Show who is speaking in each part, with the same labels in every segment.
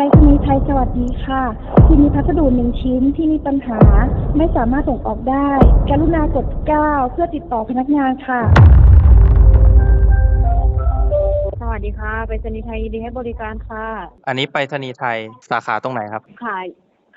Speaker 1: ไปรษณีย์ไทยสวัสดีค่ะ ที่มีพัสดุหนึ่งชิ้นที่มีปัญหาไม่สามารถส่งออกได้ กรุณากด 9 เพื่อติดต่อพนักงานค่ะ
Speaker 2: สวัสดีค่ะไปรษณีย์ไทยยินดีให้บริการค่ะ
Speaker 3: อันนี้ไปรษณีย์ไทยสาขาตรงไหนครับ
Speaker 2: ค่ะ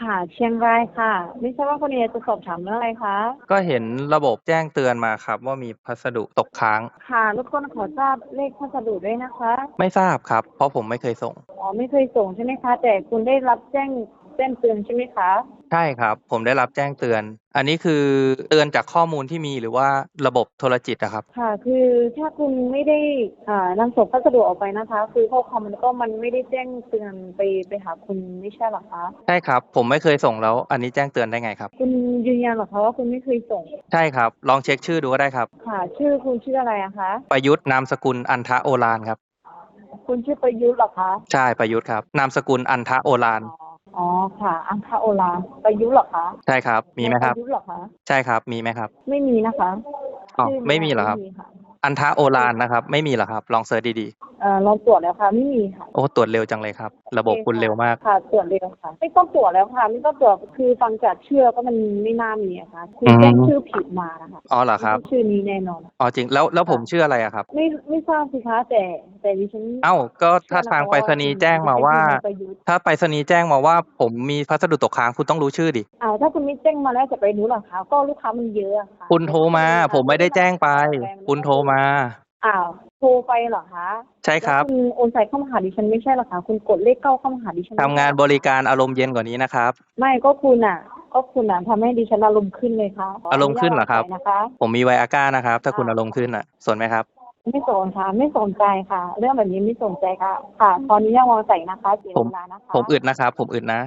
Speaker 2: ค่ะ เชียงรายค่ะ ไม่ทราบว่าคุณเอจะสอบถามเรื่องอะไรคะ
Speaker 3: ก็เห็นระบบแจ้งเตือนมาครับ ว่ามีพัสดุตกค้าง
Speaker 2: ค่ะรบกวนขอทราบเลขพัสดุด้วยนะคะ
Speaker 3: ไม่ทราบครับ เพราะผมไม่เคยส่ง
Speaker 2: อ๋อไม่เคยส่งใช่ไหมคะ แต่คุณได้รับแจ้งแจ้งเตือนใช่ไหมคะ
Speaker 3: ใช่ครับ ผมได้รับแจ้งเตือน อันนี้คือเตือนจากข้อมูลที่มีหรือว่าระบบโทรจิตอะครับ
Speaker 2: ค่ะ คือถ้าคุณไม่ได้อ่านำส่งพัสดุออกไปนะคะ คือข้อความมันก็มันไม่ได้แจ้งเตือนไปไปหาคุณไม่ใช่หรอคะ
Speaker 3: ใช่ครับ ผมไม่เคยส่งแล้ว อันนี้แจ้งเตือนได้ไงครับ
Speaker 2: คุณยืนยันหรอคะว่าคุณไม่เคยส่ง
Speaker 3: ใช่ครับ ลองเช็คชื่อดูก็ได้ครับ
Speaker 2: ค่ะ ชื่อคุณชื่ออะไรอะคะ
Speaker 3: ประยุทธ์นามสกุลอันทะโอฬารครับ
Speaker 2: คุณชื่อประยุทธ์เหรอคะ
Speaker 3: ใช่ประยุทธ์ครับ นามสกุลอันทะโอฬาร
Speaker 2: อ๋ออ๋อค่ะ อังคาโอลาประยุทธ์เหรอคะ
Speaker 3: ใช่ครับ มีไหมครับ
Speaker 2: ประยุทธ์เหรอคะ
Speaker 3: ใช่ครับ มีไหมครับ
Speaker 2: ไม่มีนะคะ
Speaker 3: อ๋อ
Speaker 2: ชื่
Speaker 3: ไม่มีเหรอครับ
Speaker 2: ไม่มีค่ะ
Speaker 3: อันทะโอฬารนะครับ ไม่มีเหรอครับ ลองเซิร์ชดี
Speaker 2: เอ่อลองตรวจแล้วค่ะไม่มีค่ะ
Speaker 3: ๆโอ้ตรวจเร็วจังเลยครับ ระบบคุณเร็วมาก
Speaker 2: ค่ะตรวจเร็วค่ะ ไม่ต้องตรวจแล้วค่ะ ไม่ต้องตรวจคือฟังจากชื่อก็มันไม่น่ามีอะค่ะคือ
Speaker 3: อืม
Speaker 2: แจ้งชื่อผิดมานะคะ
Speaker 3: อ๋อเหรอครับ
Speaker 2: ไม่ใช่ชื่อนี้แน่นอน
Speaker 3: อ๋อจริงแล้วแล้วผมชื่ออะไรอะครับ
Speaker 2: ไม่ไม่ทราบสิคะแต่แต่ดิฉัน
Speaker 3: เอ้าก็ถ้าทางไปรษณีย์แจ้งมาว่า
Speaker 2: ประยุทธ์
Speaker 3: ถ้าไปรษณีย์แจ้งมาว่า ผมมีพัสดุตกค้างคุณต้องรู้ชื่อดิ
Speaker 2: อ้าวถ้าคุณไม่แจ้งมาแล้วจะไปรู้เหรอคะก็ลูกค้ามันเยอะอะค่ะ
Speaker 3: คุณโทรมา ผมไม่ได้แจ้งไป คุณโทรมา
Speaker 2: อ้าวโทรไปเหรอคะ
Speaker 3: ใช่ครับ
Speaker 2: แล้วคุณโอนใส่เข้ามาหาดิฉันไม่ใช่เหรอคะคุณกดเลขเก้าเข้ามาหาดิฉัน
Speaker 3: ทำงานบริการอารมณ์เย็นกว่านี้นะครับ
Speaker 2: ไม่ก็คุณอะ ก็คุณอะทำให้ดิฉันอารมณ์ขึ้นเลยค่ะ
Speaker 3: อารมณ์ขึ้นเหรอครับ
Speaker 2: ขนุญาตวางสายนะคะ
Speaker 3: ผมมีไวอาก้านะครับ ถ้าคุณอารมณ์ขึ้นอะสนไหมครับ
Speaker 2: ไม่สนค่ะ ไม่สนใจค่ะ เรื่องแบบนี้ไม่สนใจค่ะ ค่ะ ตอนนี้ยังวางใส่นะคะเสีย
Speaker 3: ผม
Speaker 2: เวลานะคะ
Speaker 3: ผมอึดนะครับ ผมอึดนะ